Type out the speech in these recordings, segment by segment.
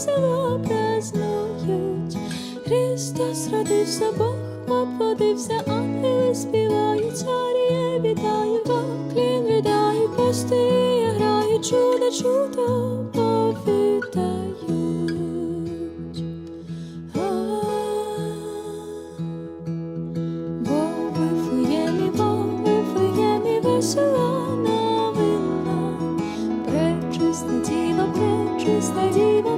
весело празнують. Христос родився, Бог оплодився, ангели співають, царіє вітаю, поклін віддаю, пастирі грають, чудо, чудо повідають. Бо Вифлеємі, бо Вифлеємі весела новина. Пречисна діва, пречисна діва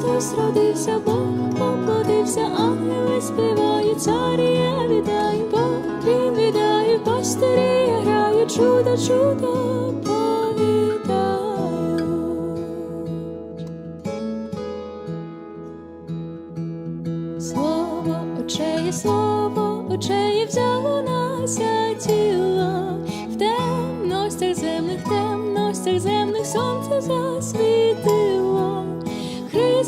Христос родився, Бог поплодився, ангели співають, царіє вітаю, Поклін віддаю, пастирі грають, чудо, чудо повідають. Слово очеє, слово очеє взяло нася тіло в темностях земних, темностях земних сонце засвітило.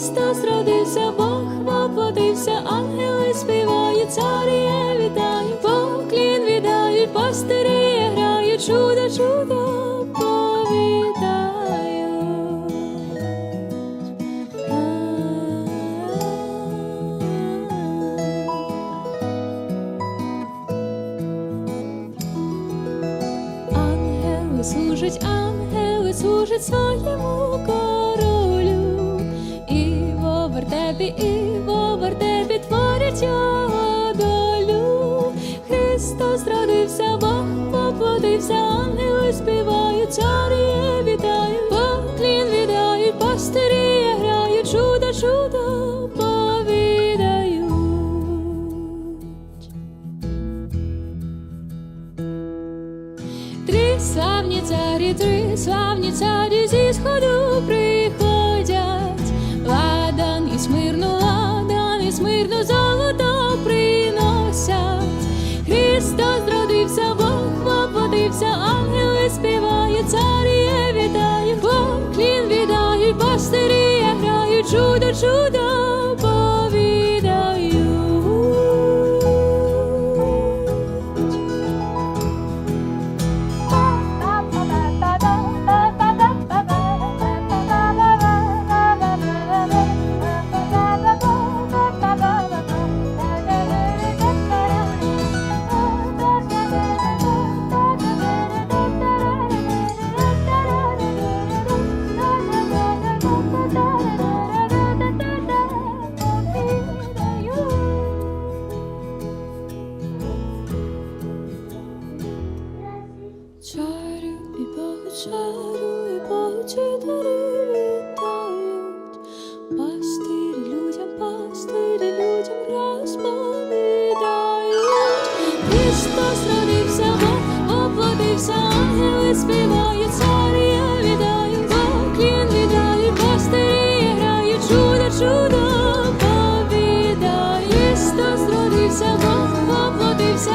Христос родився, Бог воплотився, ангели співають, царіє вітаю, поклін віддають, пастирі грають, чудо, чудо повідають. Ангели служать, ангели служать своєму королю, і во вертепі, і во вертепі творять долю. Христос родився, Бог поплодився, ангели співають, царіє вітають, поклін віддають, пастирі грають, чудо, чудо повідають. Три славні царі, три славні царі зі сходу приходять. І золото приносять. Христос родився, Бог воплотився, ангели співають, Чарю і Богу, чарю і Богу, читарі вітають. Пастирі людям, пастирі людям розповідають. Христос родився, Бог оплодився, ангели співають, царі віддають, поклін віддають, пастирі грають, чудо, чудо повідають. Христос родився, Бог оплодився,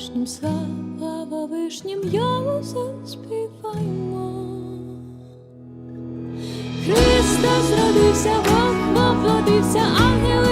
вишнім, слава вишнім, я заспіваймо. Христос родився, Бог воплотився, ангели.